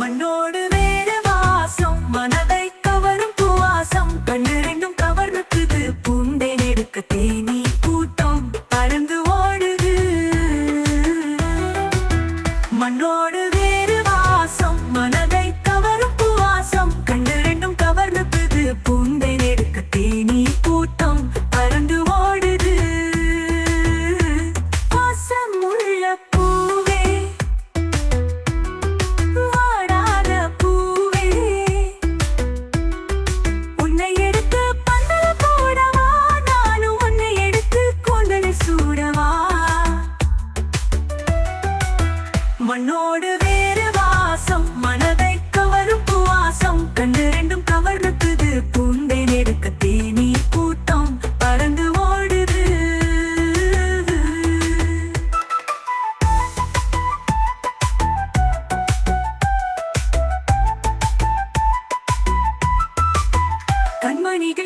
மண்ணோடு வேற வாசம் மனதை கவரும் பூவாசம் கண்ணிரண்டும் கவர்ந்துக்குது பூண்டை நெடுக்க தேனி கூட்டம் பறந்து ஓடுது. மண்ணோடு வேறு வாசம் மனதை கவரும் பூவாசம் கண்ணிரண்டும் கவர்ந்துக்குது பூண்டை நெடுக்க தேனி கூட்டம் பறந்து ஓடுது. பாசம் உள்ள மண்ணோடு வேறு வாசம் மனதை கவரும் புவாசம் கண்டு ரெண்டும் கவர்ந்துக்குது பூண்டை நெடுக்க தேனி கூட்டம் பறந்து ஓடுது. கண்மணிகள்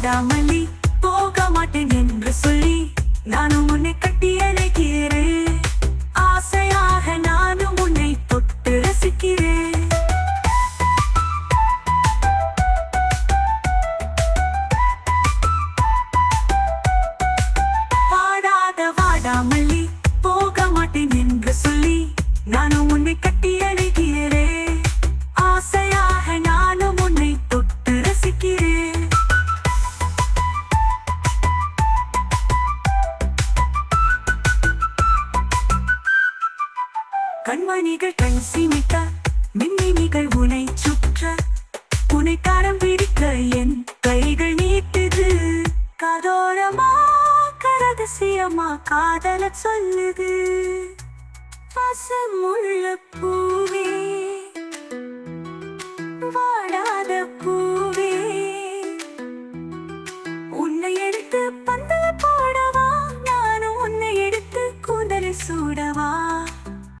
பாடாத போக மாட்டேன் என்று சொல்லி நானும் உன்னை கட்டி அழைக்கிறேன். கண்மணிகள் கண் சிமிக்க மின்மினிகள் உனை சுற்ற. உனை கரம் பிடிக்க என் கைகள் நீட்டுது. கதோரமா கரதசியமா காதல சொல்லுது. பசமுள்ள பூவி